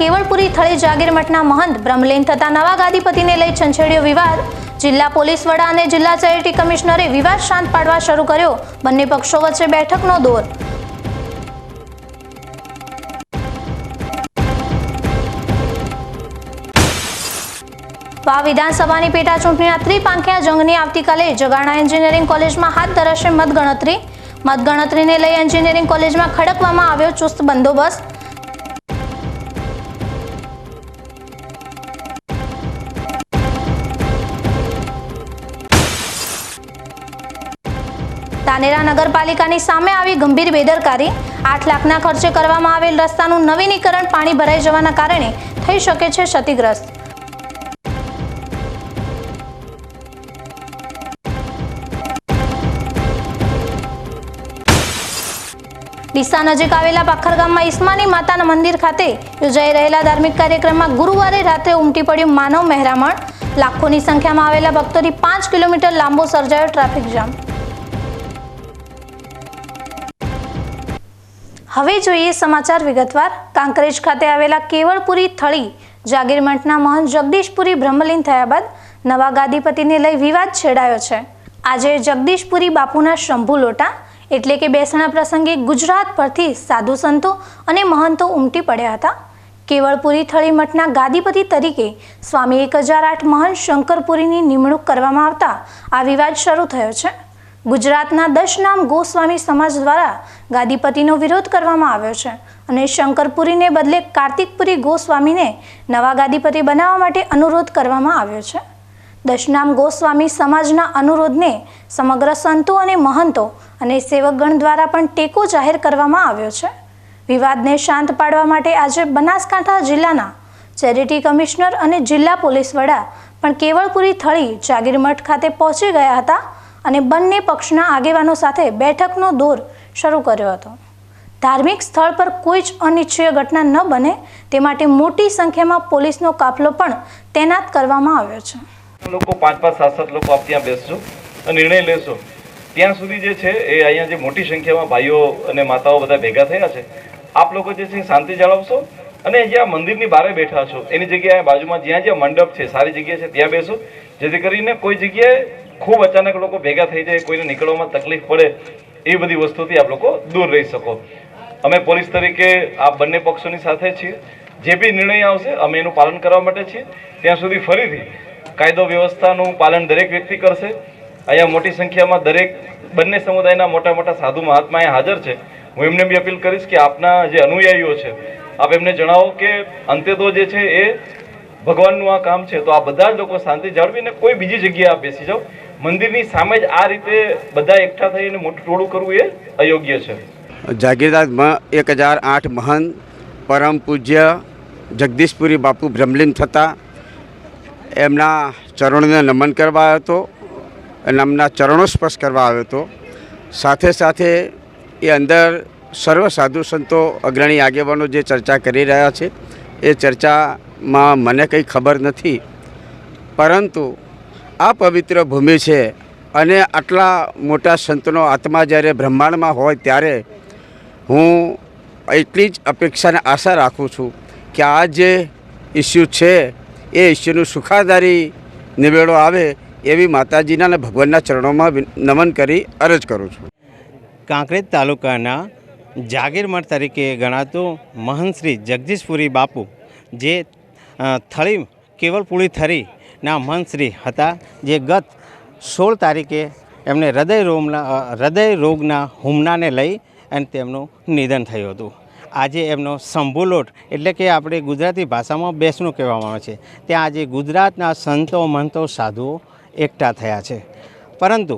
કેવળપુરી થળી, જાગીર મઠના મહંત બ્રહ્મલીન થતા નવા ગાદીપતિને લઈ છંછેડ્યો વિવાદ. જિલ્લા પોલીસ વડા અને જિલ્લા ચેરિટી કમિશનરે વિવાદ શાંત પાડવા શરૂ કર્યો. બંને પક્ષો વચ્ચે બેઠકનો દોર. વા વિધાનસભાની પેટા ચૂંટણીના ત્રિપાંખ્યા જંગની આવતીકાલે જગાણા એન્જિનિયરિંગ કોલેજમાં હાથ ધરાશે મતગણતરી. મતગણતરીને લઈ એન્જિનિયરિંગ કોલેજમાં ખડકવામાં આવ્યો ચુસ્ત બંદોબસ્ત. તાનેરા નગરપાલિકાની સામે આવી ગંભીર બેદરકારી. આઠ લાખના ખર્ચે કરવામાં આવેલ રસ્તાનું નવીનીકરણ પાણી ભરાઈ જવાના કારણે થઈ શકે છે ક્ષતિગ્રસ્ત. ડીસા નજીક આવેલા પાખરગામમાં ઈસ્માની માતાના મંદિર ખાતે યોજાઈ રહેલા ધાર્મિક કાર્યક્રમમાં ગુરુવારે રાત્રે ઉમટી પડ્યું માનવ મહેરામણ. લાખોની સંખ્યામાં આવેલા ભક્તોથી પાંચ કિલોમીટર લાંબો સર્જાયો ટ્રાફિક જામ. હવે જોઈએ સમાચાર વિગતવાર. કાંકરેજ ખાતે આવેલા કેવળપુરી થળી, જાગીર મઠના મહંત જગદીશપુરી બ્રહ્મલીન થયા બાદ નવા ગાદીપતિને લઈ વિવાદ છેડાયો છે. આજે જગદીશપુરી બાપુના શંભુ લોટા એટલે કે બેસણા પ્રસંગે ગુજરાત પરથી સાધુ સંતો અને મહંતો ઉમટી પડ્યા હતા. કેવળપુરી થળી મઠના ગાદીપતિ તરીકે સ્વામી એક હજાર આઠ મહંત શંકરપુરીની નિમણૂક કરવામાં આવતા આ વિવાદ શરૂ થયો છે. ગુજરાતના દશનામ ગોસ્વામી સમાજ દ્વારા ગાદીપતિનો વિરોધ કરવામાં આવ્યો છે અને શંકરપુરીને બદલે કાર્તિકપુરી ગોસ્વામીને નવા ગાદીપતિ બનાવવા માટે અનુરોધ કરવામાં આવ્યો છે. દશનામ ગોસ્વામી સમાજના અનુરોધને સમગ્ર સંતો અને મહંતો અને સેવકગણ દ્વારા પણ ટેકો જાહેર કરવામાં આવ્યો છે. વિવાદને શાંત પાડવા માટે આજે બનાસકાંઠા જિલ્લાના ચેરિટી કમિશનર અને જિલ્લા પોલીસ વડા પણ કેવળપુરી થળી જાગીરમઠ ખાતે પહોંચી ગયા હતા અને બંને પક્ષના આગેવાનો સાથે બેઠકનો દોર શરૂ કર્યો હતો. ધાર્મિક સ્થળ પર કોઈ જ અનિચ્છનીય ઘટના ન બને, તે માટે મોટી સંખ્યામાં પોલીસનો કાફલો પણ તૈનાત કરવામાં આવ્યો છે. લોકો પાંચ પાંચ, સાત સાત લોકો આપ ત્યાં બેસજો નિર્ણય લેશો. ત્યાં સુધી જે છે એ અહીંયા જે મોટી સંખ્યામાં ભાઈઓ અને માતાઓ બધા ભેગા થયા છે, આપ લોકો જે છે શાંતિ જાળવશો અને જ્યાં મંદિરની બારે બેઠા છો, એની જગ્યાએ બાજુમાં જ્યાં જ્યાં મંડપ છે, સારી જગ્યા છે, ત્યાં બેસો, જેથી કરીને કોઈ જગ્યાએ ખૂબ અચાનક લોકો ભેગા થઈ જાય, કોઈને નીકળવામાં તકલીફ પડે, એ બધી વસ્તુથી આપ લોકો દૂર રહી શકો. અમે પોલીસ તરીકે આ બંને પક્ષોની સાથે છીએ. જે બી નિર્ણય આવશે, અમે એનું પાલન કરવા માટે છીએ. ત્યાં સુધી ફરીથી કાયદો વ્યવસ્થાનું પાલન દરેક વ્યક્તિ કરશે. અહીંયા મોટી સંખ્યામાં દરેક બંને સમુદાયના મોટા મોટા સાધુ મહાત્મા અહીંયા હાજર છે. હું એમને બી અપીલ કરીશ કે આપના જે અનુયાયીઓ છે, આપ એમને જણાવો કે અંતે તો જે છે એ ભગવાનનું આ કામ છે, તો આ બધા જ લોકો શાંતિ જાળવીને કોઈ બીજી જગ્યાએ આપ બેસી જાઓ. મંદિરની સામે જ આ રીતે બધા એકઠા થઈને મોટું ટોળું કરવું એ અયોગ્ય છે. જાગીરદાર એક હજાર આઠ મહંત પરમ પૂજ્ય જગદીશપુરી બાપુ બ્રહ્મલીન થતા એમના ચરણોને નમન કરવા આવ્યો હતો અને એમના ચરણો સ્પર્શ કરવા આવ્યો હતો. સાથે સાથે એ અંદર સર્વ સાધુ સંતો અગ્રણી આગેવાનો જે ચર્ચા કરી રહ્યા છે, એ ચર્ચામાં મને કંઈ ખબર નથી. પરંતુ આ પવિત્ર ભૂમિ છે અને આટલા મોટા સંતનો આત્મા જ્યારે બ્રહ્માંડમાં હોય ત્યારે હું એટલી જ અપેક્ષાને આશા રાખું છું કે આ જે ઇસ્યુ છે, એ ઇસ્યુનું સુખાદારી નિવેડો આવે એવી માતાજીના અને ભગવાનના ચરણોમાં નમન કરી અરજ કરું છું. કાંકરેજ તાલુકાના જાગીરમઠ તરીકે ગણાતું મહંત શ્રી જગદીશપુરી બાપુ, જે થળી કેવલપુરી થરીના મહંત મનશ્રી હતા, જે ગત સોળ તારીખે એમને હૃદય રોગના હૃદય રોગના હુમલાને લઈ અને તેમનું નિધન થયું હતું. આજે એમનો શંભુલોટ એટલે કે આપણે ગુજરાતી ભાષામાં બેસણું કહેવામાં આવે છે. ત્યાં આજે ગુજરાતના સંતો મંતો સાધુઓ એકઠા થયા છે. પરંતુ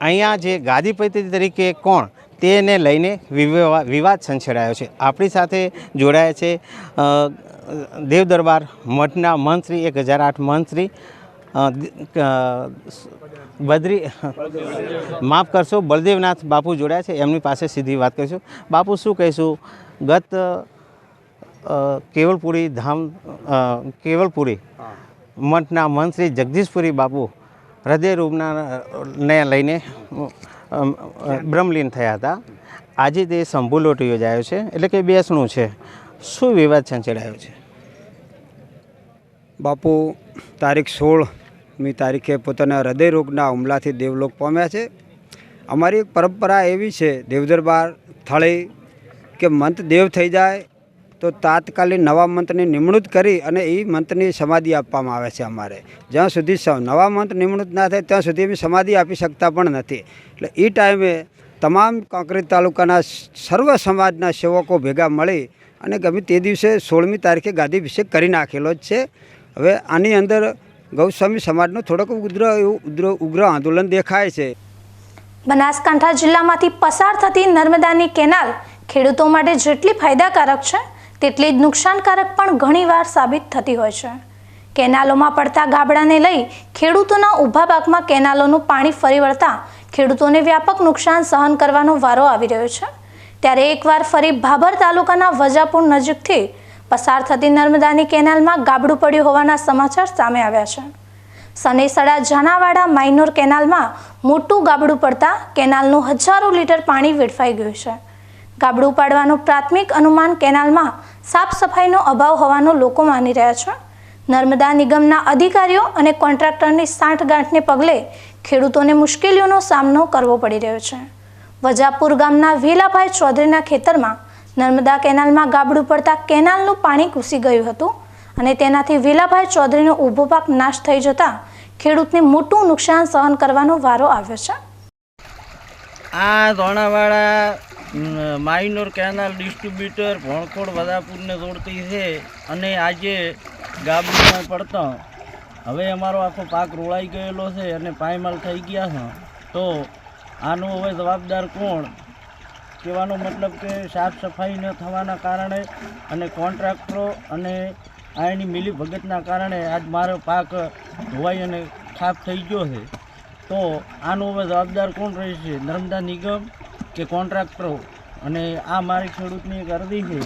અહીંયા જે ગાદીપતિ તરીકે કોણ, તેને લઈને વિવાદ સંછેડાયો છે. આપણી સાથે જોડાયા છે અ, દેવ દરબાર મઠના મંત્રી એક હજાર આઠ મંત્રી બદ્રી માફ કરશો બળદેવનાથ બાપુ જોડ્યા છે. એમની પાસે સીધી વાત કરીશું. બાપુ શું કહીશું? ગત કેવલપુરી ધામ કેવલપુરી મઠના મંત્રી જગદીશપુરી બાપુ હૃદય રોગના ને લઈને બ્રહ્મલીન થયા હતા. આજે તે સંભુલોટ યોજાયો છે. એટલે કે બેસણું છે. શું વિવાદ સંચડાયો છે? બાપુ, તારીખ સોળમી તારીખે પોતાના હૃદય રોગના હુમલાથી દેવલોક પામ્યા છે. અમારી એક પરંપરા એવી છે, દેવદરબાર થળી કે મંત દેવ થઈ જાય, તો તાત્કાલિક નવા મંત્રની નિમણૂક કરી અને એ મંત્રની સમાધિ આપવામાં આવે છે અમારે. જ્યાં સુધી નવા મંત નિમણૂક ના થાય, ત્યાં સુધી અમે સમાધિ આપી શકતા પણ નથી. એટલે એ ટાઈમે તમામ કાંકરેજ તાલુકાના સર્વ સમાજના સેવકો ભેગા મળી અને ગમે તે દિવસે સોળમી તારીખે ગાદીભિષેક કરી નાખેલો જ છે. હવે આની અંદર ગૌસ્વામી સમાજનો થોડોક ઉગ્ર ઉગ્ર ઉગ્ર આંદોલન દેખાય છે. બનાસકાંઠા જિલ્લામાંથી પસાર થતી નર્મદાની કેનાલ ખેડૂતો માટે જેટલી ફાયદાકારક છે, તેટલી જ નુકસાનકારક પણ ઘણીવાર સાબિત થતી હોય છે. કેનાલોમાં પડતા ગાબડાને લઈ ખેડૂતોના ઊભા પાકમાં કેનાલોનું પાણી ફરી વળતા ખેડૂતોને વ્યાપક નુકસાન સહન કરવાનો વારો આવી રહ્યો છે. ત્યારે એકવાર ફરી ભાભર તાલુકાના વજાપુર નજીકથી પસાર થતી નર્મદાની કેનાલમાં ગાબડું પડ્યું હોવાના સમાચાર સામે આવ્યા છે. સનેસડા જાનાવાડા માઇનોર કેનાલમાં મોટું ગાબડું પડતા કેનાલનું હજારો લીટર પાણી વેડફાઈ ગયું છે. ગાબડું પાડવાનું પ્રાથમિક અનુમાન કેનાલમાં સાફ સફાઈનો અભાવ હોવાનું લોકો માની રહ્યા છે. નર્મદા નિગમના અધિકારીઓ અને કોન્ટ્રાક્ટરની સાંઠગાંઠને પગલે ખેડૂતોને મુશ્કેલીઓનો સામનો કરવો પડી રહ્યો છે. વજાપુર ગામના વેલાભાઈ ચૌધરીના ખેતરમાં નર્મદા કેનાલમાં ગાબડું પડતા કેનાલનું પાણી ઘૂસી ગયું હતું અને તેનાથી વેલાભાઈ ચૌધરીનો ઊભો પાક નાશ થઈ જતા ખેડૂતને મોટું નુકસાન સહન કરવાનો વારો આવ્યો છે. આ ધોણાવાળા માઇનોર કેનાલ ડિસ્ટ્રીબ્યુટર ભણકોડ વદાપુરને જોડતી છે અને આજે ગાબડીમાં પડતા. હવે અમારો આખો પાક રોળાઈ ગયેલો છે અને પાયમાલ થઈ ગયા છે. તો આનો હવે જવાબદાર કોણ? કહેવાનો મતલબ કે સાફ સફાઈ ન થવાના કારણે અને કોન્ટ્રાક્ટરો અને આની મિલી ભગતના કારણે આજ મારો પાક ધોવાઈ અને ખાપ થઈ ગયો છે. તો આનો હવે જવાબદાર કોણ રહેશે? નર્મદા નિગમ કે કોન્ટ્રાક્ટરો? અને આ મારી ખેડૂતની એક અરજી છે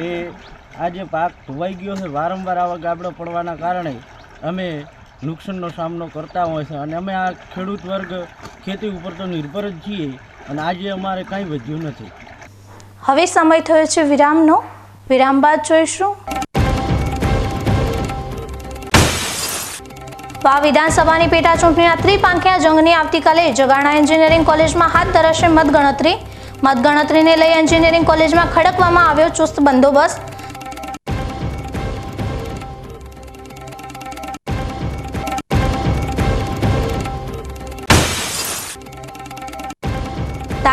એ આ જે પાક ધોવાઈ ગયો છે, વારંવાર આવા ગાબડા પડવાના કારણે. અમે નુકસાનનો સામનો કરતા હોય છે. અને અમે આ ખેડૂત વર્ગ ખેતી ઉપર તો નિર્ભર જ છીએ. અને આજે અમારે કાંઈ વધ્યું નથી. હવે સમય થયો છે વિરામનો. વિરામ બાદ જોઈશું. વા વિધાનસભાની પેટા ચૂંટણીના ત્રિપાંખિયા જંગની આવતીકાલે જગાણા એન્જિનિયરિંગ કોલેજમાં હાથ ધરાશે મતગણતરી. મતગણતરીને લઈ એન્જિનિયરિંગ કોલેજમાં ખડકવામાં આવ્યો ચુસ્ત બંદોબસ્ત.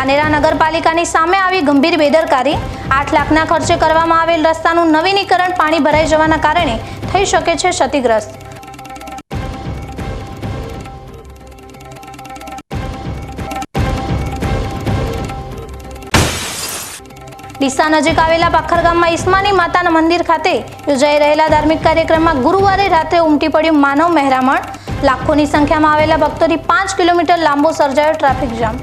તાનેરા નગરપાલિકાની સામે આવી ગંભીર બેદરકારી. આઠ લાખના ખર્ચે કરવામાં આવેલ રસ્તાનું નવીનીકરણ પાણી ભરાઈ જવાના કારણે થઈ શકે છે ક્ષતિગ્રસ્ત. ડીસા નજીક આવેલા પાખરગામમાં ઈસ્માની માતાના મંદિર ખાતે યોજાઈ રહેલા ધાર્મિક કાર્યક્રમમાં ગુરુવારે રાત્રે ઉમટી પડ્યું માનવ મહેરામણ. લાખોની સંખ્યામાં આવેલા ભક્તોની પાંચ કિલોમીટર લાંબો સર્જાયો ટ્રાફિક જામ.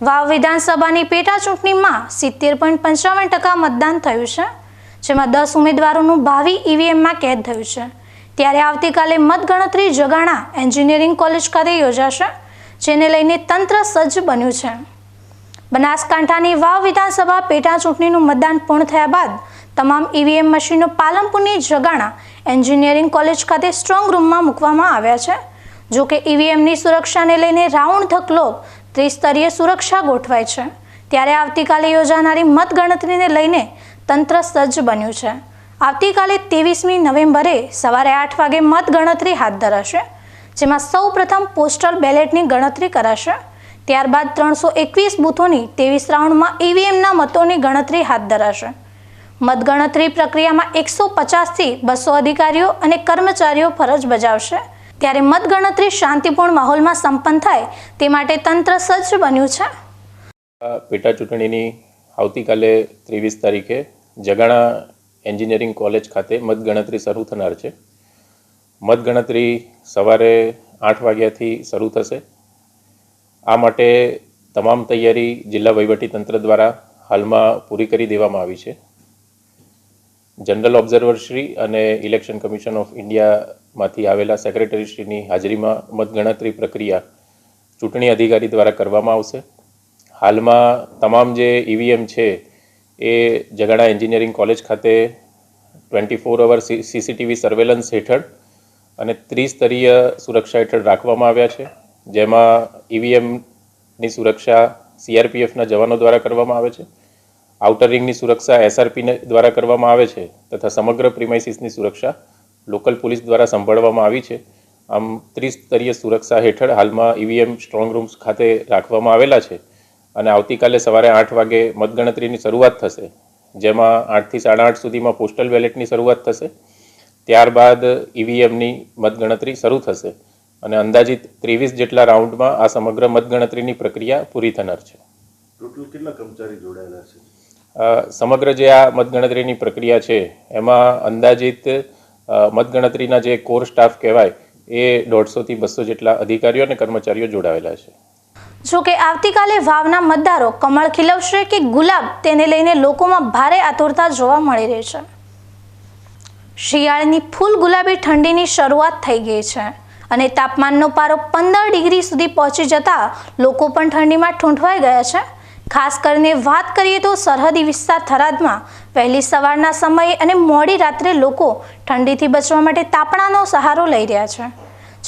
વાવ વિધાનસભાની પેટા ચૂંટણીમાં સિત્તેર પોઈન્ટ પંચાવન ટકા મતદાન થયું છે, જેમાં દસ ઉમેદવારોનું ભાવિ ઈવીએમમાં કેદ થયું છે. ત્યારે આવતીકાલે મતગણતરી જગાણા એન્જિનિયરિંગ કોલેજ ખાતે યોજાશે, જેને લઈને તંત્ર સજ્જ બન્યું છે. બનાસકાંઠાની વાવ વિધાનસભા પેટા ચૂંટણીનું મતદાન પૂર્ણ થયા બાદ તમામ ઈવીએમ મશીનો પાલનપુરની જગાણા એન્જિનિયરિંગ કોલેજ ખાતે સ્ટ્રોંગ રૂમમાં મૂકવામાં આવ્યા છે. જોકે ઈવીએમની સુરક્ષાને લઈને રાઉન્ડ ધ ત્રિસ્તરીય સુરક્ષા ગોઠવાય છે. ત્યારે આવતીકાલે યોજાનારી મતગણતરીને લઈને તંત્ર સજ્જ બન્યું છે. આવતીકાલે ત્રેવીસમી નવેમ્બરે સવારે આઠ વાગે મતગણતરી હાથ ધરાશે, જેમાં સૌ પ્રથમ પોસ્ટલ બેલેટની ગણતરી કરાશે. ત્યારબાદ ત્રણસો એકવીસ બૂથોની ત્રેવીસ રાઉન્ડમાં ઈવીએમના મતોની ગણતરી હાથ ધરાશે. મતગણતરી પ્રક્રિયામાં એકસો પચાસથી બસો અધિકારીઓ અને કર્મચારીઓ ફરજ બજાવશે. ત્યારે મતગણતરી શાંતિપૂર્ણ માહોલમાં સંપન્ન થાય તે માટે તંત્ર સજ્જ બન્યું છે. પેટા ચૂંટણીની આવતીકાલે ત્રેવીસ તારીખે જગાણા એન્જિનિયરિંગ કોલેજ ખાતે મતગણતરી શરૂ થનાર છે. મતગણતરી સવારે આઠ વાગ્યાથી શરૂ થશે. આ માટે તમામ તૈયારી જિલ્લા વહીવટીતંત્ર દ્વારા હાલમાં પૂરી કરી દેવામાં આવી છે. જનરલ ઓબ્ઝર્વરશ્રી અને ઇલેક્શન કમિશન ઓફ ઇન્ડિયામાંથી આવેલા સેક્રેટરીશ્રીની હાજરીમાં મતગણતરી પ્રક્રિયા ચૂંટણી અધિકારી દ્વારા કરવામાં આવશે. હાલમાં તમામ જે ઈવીએમ છે એ જગાડા એન્જિનિયરિંગ કોલેજ ખાતે twenty four hour CCTV surveillance હેઠળ અને ત્રિસ્તરીય સુરક્ષા હેઠળ રાખવામાં આવ્યા છે. જેમાં ઈવીએમની સુરક્ષા સીઆરપીએફના જવાનો દ્વારા કરવામાં આવે છે. આઉટર રિંગની સુરક્ષા એસઆરપી દ્વારા કરવામાં આવે છે તથા સમગ્ર પ્રિમાઇસીસની સુરક્ષા લોકલ પોલીસ દ્વારા સંભાળવામાં આવી છે. આમ ત્રિસ્તરીય સુરક્ષા હેઠળ હાલમાં ઈવીએમ સ્ટ્રોંગ રૂમ્સ ખાતે રાખવામાં આવેલા છે અને આવતીકાલે સવારે આઠ વાગે મતગણતરીની શરૂઆત થશે. જેમાં આઠથી સાડા આઠ સુધીમાં પોસ્ટલ બેલેટની શરૂઆત થશે. ત્યારબાદ ઈવીએમની મતગણતરી શરૂ થશે અને અંદાજિત ત્રેવીસ જેટલા રાઉન્ડમાં આ સમગ્ર મતગણતરીની પ્રક્રિયા પૂરી થનાર છે. ટોટલ કેટલા કર્મચારી જોડાયેલા છે? સમગ્ર જે આ મતગણતરીની પ્રક્રિયા છે એમાં અંદાજિત મતગણતરીના જે કોર સ્ટાફ કહેવાય, એ દોઢસોથી બસો જેટલા અધિકારીઓ અને કર્મચારીઓ જોડાયેલા છે. જો કે આવતીકાલે વાવના મતદારો કમળ ખીલવશે કે ગુલાબ તેને લઈને લોકોમાં ભારે આતુરતા જોવા મળી રહી છે. શિયાળાની ફૂલ ગુલાબી ઠંડીની શરૂઆત થઈ ગઈ છે અને તાપમાનનો પારો પંદર ડિગ્રી સુધી પહોંચી જતા લોકો પણ ઠંડીમાં ઠૂંઠવાઈ ગયા છે. ખાસ કરીને વાત કરીએ તો સરહદી વિસ્તાર થરાદમાં વહેલી સવારના સમયે અને મોડી રાત્રે લોકો ઠંડીથી બચવા માટે તાપણાનો સહારો લઈ રહ્યા છે.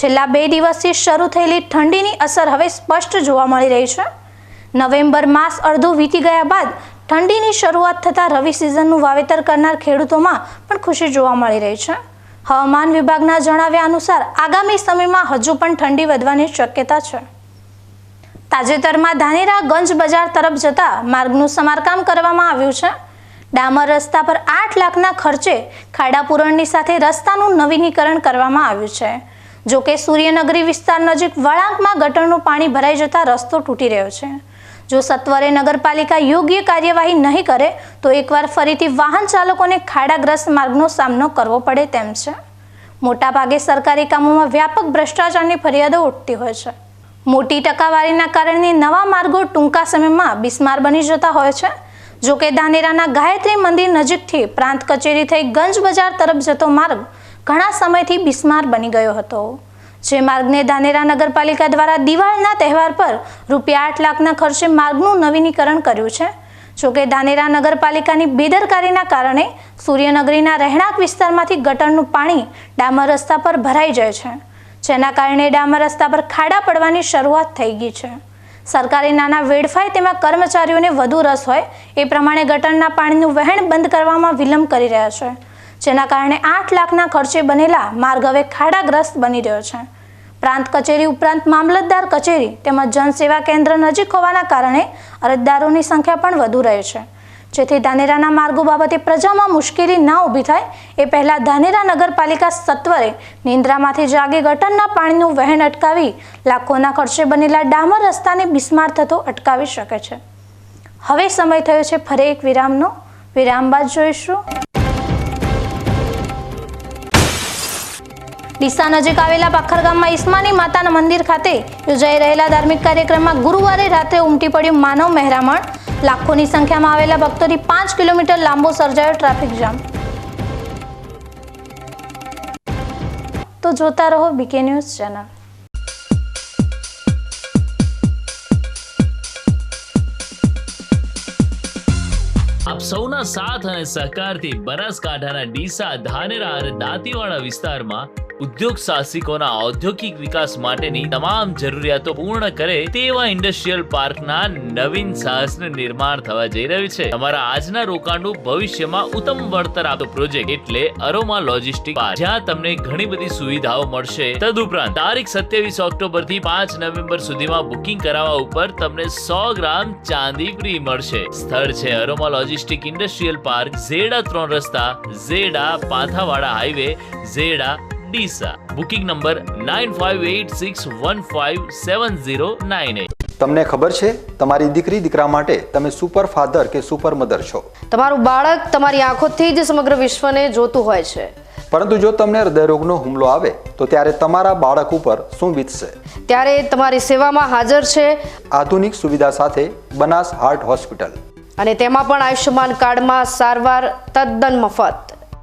છેલ્લા બે દિવસથી શરૂ થયેલી ઠંડીની અસર હવે સ્પષ્ટ જોવા મળી રહી છે. નવેમ્બર માસ અડધો વીતી ગયા બાદ ઠંડીની શરૂઆત થતાં રવિ સિઝનનું વાવેતર કરનાર ખેડૂતોમાં પણ ખુશી જોવા મળી રહી છે. હવામાન વિભાગના જણાવ્યા અનુસાર આગામી સમયમાં હજુ પણ ઠંડી વધવાની શક્યતા છે. તાજેતરમાં ધાનેરા ગંજ બજાર તરફ જતા માર્ગનું સમારકામ કરવામાં આવ્યું છે. ડામર રસ્તા પર આઠ લાખના ખર્ચે ખાડાપૂરણની સાથે રસ્તાનું નવીનીકરણ કરવામાં આવ્યું છે. જોકે સૂર્યનગરી વિસ્તાર નજીક વળાંકમાં ગટરનું પાણી ભરાઈ જતા રસ્તો તૂટી રહ્યો છે. જો સત્વરે નગરપાલિકા યોગ્ય કાર્યવાહી નહીં કરે, તો એકવાર ફરીથી વાહન ચાલકોને ખાડાગ્રસ્ત માર્ગનો સામનો કરવો પડે તેમ છે. મોટાભાગે સરકારી કામોમાં વ્યાપક ભ્રષ્ટાચારની ફરિયાદો ઉઠતી હોય છે. મોટી ટકાવારીના કારણે નવા માર્ગો ટૂંકા સમયમાં બિસ્માર બની જતા હોય છે. જોકે દાનેરાના ગાયત્રી મંદિર નજીકથી પ્રાંત કચેરી થઈ ગંજ બજાર તરફ જતો માર્ગ ઘણા સમયથી બિસ્માર બની ગયો હતો. જે માર્ગને ધાનેરા નગરપાલિકા દ્વારા દિવાળીના તહેવાર પર રૂપિયા આઠ લાખના ખર્ચે માર્ગનું નવીનીકરણ કર્યું છે. જોકે ધાનેરા નગરપાલિકાની બેદરકારીના કારણે સૂર્યનગરીના રહેણાંક વિસ્તારમાંથી ગટરનું પાણી ડામર રસ્તા પર ભરાઈ જાય છે. જેના કારણે ડામર રસ્તા પર ખાડા પડવાની શરૂઆત થઈ ગઈ છે. સરકારી નાના વેડફાય તેમાં કર્મચારીઓને વધુ રસ હોય એ પ્રમાણે ગટરના પાણીનું વહેણ બંધ કરવામાં વિલંબ કરી રહ્યા છે, જેના કારણે આઠ લાખના ખર્ચે બનેલા માર્ગ હવે ખાડાગ્રસ્ત બની રહ્યો છે. પ્રાંત કચેરી ઉપરાંત મામલતદાર કચેરી તેમજ જનસેવા કેન્દ્ર નજીક હોવાના કારણે અરજદારોની સંખ્યા પણ વધુ રહે છે. જેથી ધાનેરાના માર્ગો બાબતે પ્રજામાં મુશ્કેલી ના ઊભી થાય, એ પહેલાં ધાનેરા નગરપાલિકા સત્વરે નિંદ્રામાંથી જાગે ગટરના પાણીનું વહેણ અટકાવી લાખોના ખર્ચે બનેલા ડામર રસ્તાને બિસ્માર થતો અટકાવી શકે છે. હવે સમય થયો છે ફરી એક વિરામનો. વિરામ બાદ જોઈશું. ડીસા નજીક આવેલા પાખર ઈસ્માની માતાના મંદિર ખાતે યોજાઈ રહેલા ધાર્મિક કાર્યક્રમમાં ગુરુવારે રાત્રે ઉમટી પડ્યું માનવ મહેરામણ. લાખોની સંખ્યામાં આવેલા ભક્તોથી પાંચ કિલોમીટર લાંબો સર્જાયો ટ્રાફિક જામ. તો જોતા રહો બીકે ન્યૂઝ ચેનલ. આપ સૌના સાથ અને સહકારથી બનાસકાંઠાના ડીસા ધાનેરા અને દાંતીવાડા વિસ્તારમાં ઉદ્યોગ સાહસિકોના ઔદ્યોગિક વિકાસ માટેની તમામ જરૂરિયાતો પૂર્ણ કરે તેવા ઇન્ડસ્ટ્રીયલ પાર્કના નવીન સાહસનું નિર્માણ થવા જઈ રહ્યું છે. તમારા આજના રોકાણનું ભવિષ્યમાં ઉત્તમ વળતર આપતો પ્રોજેક્ટ એટલે અરોમા લોજિસ્ટિક પાર્ક, જ્યાં તમને ઘણી બધી સુવિધાઓ મળશે. તદુપરાંત, તારીખ સત્યાવીસ ઓક્ટોબરથી પાંચ નવેમ્બર સુધીમાં બુકિંગ કરાવવા ઉપર તમને સો ગ્રામ ચાંદી ફ્રી મળશે. સ્થળ છે aroma logistic industrial park, Zeda ત્રણ રસ્તા, Zeda Pathawada highway, Zeda Deesa booking number nine five eight six one five seven zero nine eight તમને ખબર છે તમારી દીકરી દીકરા માટે તમે સુપર ફાધર કે સુપર મધર છો. તમારું બાળક તમારી આંખોથી જ સમગ્ર વિશ્વને જોતું હોય છે. પરંતુ જો તમને હૃદયરોગનો હુમલો આવે તો ત્યારે તમારા બાળક ઉપર શું વીતશે? ત્યારે તમારી સેવામાં હાજર છે આધુનિક સુવિધા સાથે બનાસ હાર્ટ હોસ્પિટલ. અને તેમાં પણ આયુષ્યમાન કાર્ડમાં સારવાર તદ્દન મફત.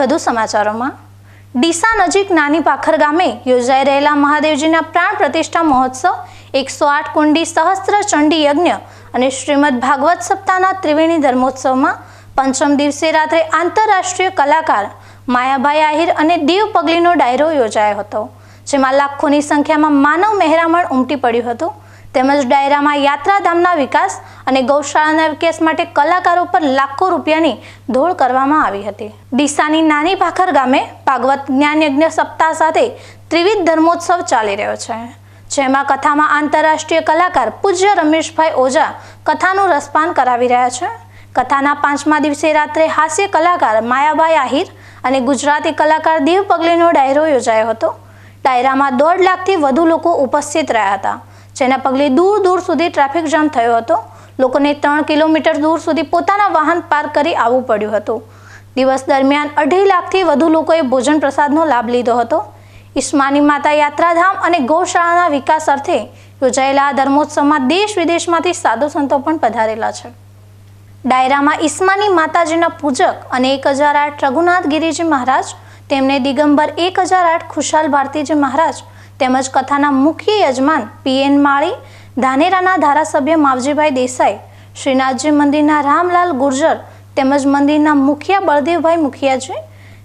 વધુ સમાચારોમાં. ડીસા નજીક નાની પાખર ગામે યોજાઈ રહેલા મહાદેવજીના પ્રાણ પ્રતિષ્ઠા મહોત્સવ, એકસો આઠ કુંડી સહસ્ત્ર ચંડી યજ્ઞ અને શ્રીમદ ભાગવત સપ્તાહના ત્રિવેણી ધર્મોત્સવમાં પંચમ દિવસે રાત્રે આંતરરાષ્ટ્રીય કલાકાર માયાભાઈ આહિર અને દેવ પગલીનો ડાયરો યોજાયો હતો, જેમાં લાખોની સંખ્યામાં માનવ મહેરામણ ઉમટી પડ્યું હતું. તેમજ ડાયરામાં યાત્રાધામના વિકાસ અને ગૌશાળાના વિકાસ માટે કલાકારો પર લાખો રૂપિયાની ધોળ કરવામાં આવી હતી. ડીસાની નાની ભાખર ગામે ભાગવત જ્ઞાન યજ્ઞ સપ્તાહ સાથે ત્રિવિધ ધર્મોત્સવ ચાલી રહ્યો છે, જેમાં કથામાં આંતરરાષ્ટ્રીય કલાકાર પૂજ્ય રમેશભાઈ ઓઝા કથાનું રસપાન કરાવી રહ્યા છે. કથાના પાંચમા દિવસે રાત્રે હાસ્ય કલાકાર માયાભાઈ આહિર અને ગુજરાતી કલાકાર દેવ પગલીનો ડાયરો યોજાયો હતો. ડાયરામાં દોઢ લાખથી વધુ લોકો ઉપસ્થિત રહ્યા હતા. જેના પગલે દૂર દૂર સુધી ટ્રાફિક જામ થયો હતો. લોકોને ત્રણ કિલોમીટર દૂર સુધી પોતાના વાહન પાર્ક કરી આવવું પડ્યું હતું. દિવસ દરમિયાન અઢી લાખથી વધુ લોકોએ ભોજન પ્રસાદનો લાભ લીધો હતો. ઈસ્માની માતા યાત્રાધામ અને ગૌશાળાના વિકાસ અર્થે યોજાયેલા આ ધર્મોત્સવમાં દેશ વિદેશમાંથી સાધુ સંતો પણ પધારેલા છે. ડાયરામાં ઈસ્માની માતાજીના પૂજક અને એક હજાર આઠ રઘુનાથ ગિરિજી મહારાજ, તેમને દિગંબર એક હજાર આઠ ખુશાલ ભારતીજી મહારાજ તેમજ કથાના મુખ્ય યજમાન પીએન માળી, ધાનેરાના ધારાસભ્ય માવજીભાઈ દેસાઈ, શ્રીનાથજી મંદિરના રામલાલ ગુર્જર તેમજ મંદિરના મુખિયા બળદેવભાઈ મુખિયાજી,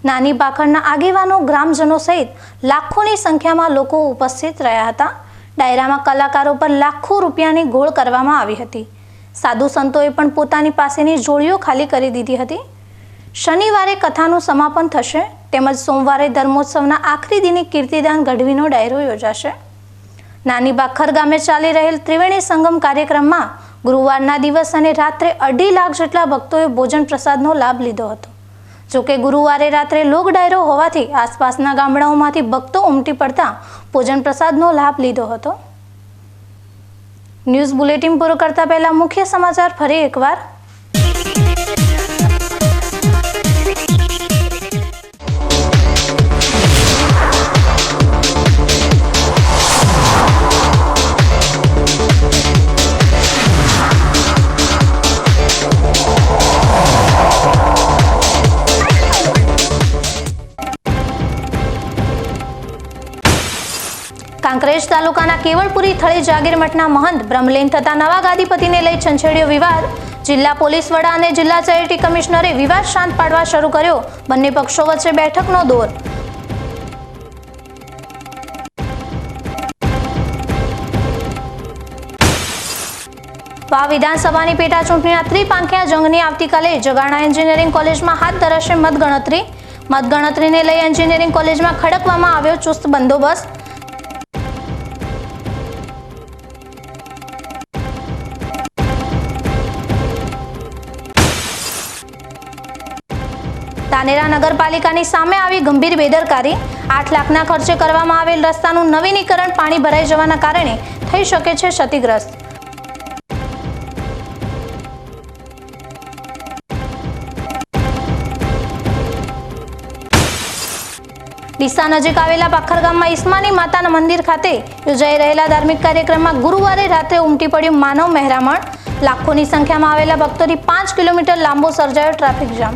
નાની પાખડના આગેવાનો, ગ્રામજનો સહિત લાખોની સંખ્યામાં લોકો ઉપસ્થિત રહ્યા હતા. ડાયરામાં કલાકારો પર લાખો રૂપિયાની ગોળ કરવામાં આવી હતી. સાધુ સંતોએ પણ પોતાની પાસેની જોડીઓ ખાલી કરી દીધી હતી. શનિવારે કથાનું સમાપન થશે તેમજ સોમવારે ધર્મોત્સવના આખરી દિને કીર્તિદાન ગઢવીનો ડાયરો યોજાશે. નાની બાખર ગામે ચાલી રહેલ ત્રિવેણી સંગમ કાર્યક્રમમાં ગુરુવારના દિવસ અને રાત્રે અઢી લાખ જેટલા ભક્તોએ ભોજન પ્રસાદનો લાભ લીધો હતો. જોકે ગુરુવારે રાત્રે લોક ડાયરો હોવાથી આસપાસના ગામડાઓમાંથી ભક્તો ઉમટી પડતા ભોજન પ્રસાદનો લાભ લીધો હતો. ન્યૂઝ બુલેટિન પૂરું કરતા પહેલા મુખ્ય સમાચાર ફરી એકવાર. કાંકરેજ તાલુકાના કેવળપુરી થળી જાગીર મઠના મહંત બ્રહ્મલીન થતા નવા ગાદીપતિને લઈ છંછેડ્યો વિવાદ. જિલ્લા પોલીસ વડા અને જિલ્લા ચેરિટી કમિશનરે વિવાદ શાંત પાડવા શરૂ કર્યો. બંને પક્ષો વચ્ચે બેઠકનો દોર. વા વિધાનસભાની પેટા ચૂંટણીના ત્રિપાંખ્યા જંગની આવતીકાલે જગાણા એન્જિનિયરિંગ કોલેજમાં હાથ ધરાશે મતગણતરી. મતગણતરીને લઈ એન્જિનિયરિંગ કોલેજમાં ખડકવામાં આવ્યો ચુસ્ત બંદોબસ્ત. તાનેરા નગરપાલિકાની સામે આવી ગંભીર બેદરકારી. આઠ લાખના ખર્ચે કરવામાં આવેલ રસ્તાનું નવીનીકરણ પાણી ભરાઈ જવાના કારણે થઈ શકે છે ક્ષતિગ્રસ્ત. ડીસા નજીક આવેલા પાખરગામમાં ઈસ્માની માતાના મંદિર ખાતે યોજાઈ રહેલા ધાર્મિક કાર્યક્રમમાં ગુરુવારે રાત્રે ઉમટી પડ્યું માનવ મહેરામણ. લાખોની સંખ્યામાં આવેલા ભક્તોથી પાંચ કિલોમીટર લાંબો સર્જાયો ટ્રાફિક જામ.